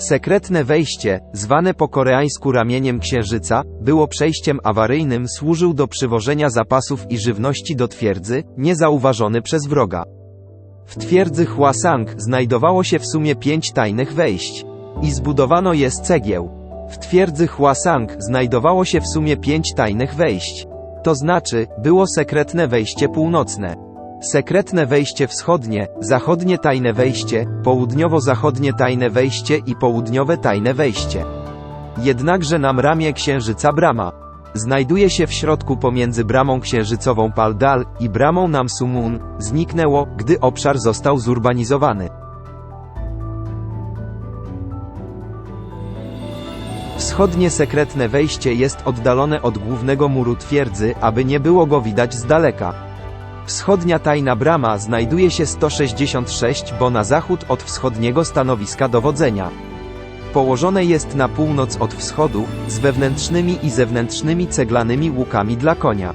Sekretne wejście, zwane po koreańsku ramieniem księżyca, było przejściem awaryjnym, służył do przywożenia zapasów i żywności do twierdzy, niezauważony przez wroga. W twierdzy Hwasang znajdowało się w sumie pięć tajnych wejść. I zbudowano je z cegieł. W twierdzy Hwasang znajdowało się w sumie pięć tajnych wejść. To znaczy, było sekretne wejście północne. Sekretne wejście wschodnie, zachodnie tajne wejście, południowo-zachodnie tajne wejście i południowe tajne wejście. Jednakże nam ramię księżyca brama. Znajduje się w środku pomiędzy bramą księżycową Paldal i bramą Namsumun, zniknęło, gdy obszar został zurbanizowany. Wschodnie sekretne wejście jest oddalone od głównego muru twierdzy, aby nie było go widać z daleka. Wschodnia tajna brama znajduje się 166 bo na zachód od wschodniego stanowiska dowodzenia. Położone jest na północ od wschodu, z wewnętrznymi i zewnętrznymi ceglanymi łukami dla konia.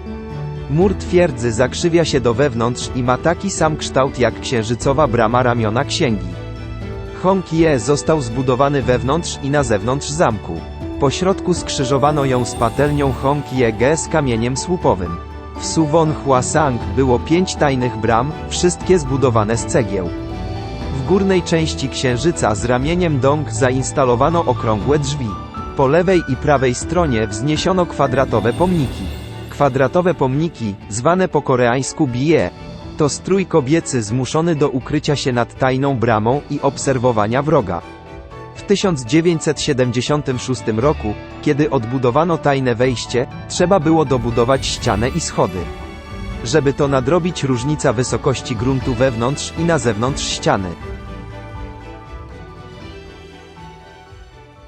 Mur twierdzy zakrzywia się do wewnątrz i ma taki sam kształt jak księżycowa brama ramiona księgi. Hongkie został zbudowany wewnątrz i na zewnątrz zamku. Po środku skrzyżowano ją z patelnią Hongkie z kamieniem słupowym. W Suwon Hwasang było pięć tajnych bram, wszystkie zbudowane z cegieł. W górnej części księżyca z ramieniem Dong zainstalowano okrągłe drzwi. Po lewej i prawej stronie wzniesiono kwadratowe pomniki. Kwadratowe pomniki, zwane po koreańsku bie, to strój kobiecy zmuszony do ukrycia się nad tajną bramą i obserwowania wroga. W 1976 roku, kiedy odbudowano tajne wejście, trzeba było dobudować ścianę i schody. Żeby to nadrobić różnica wysokości gruntu wewnątrz i na zewnątrz ściany.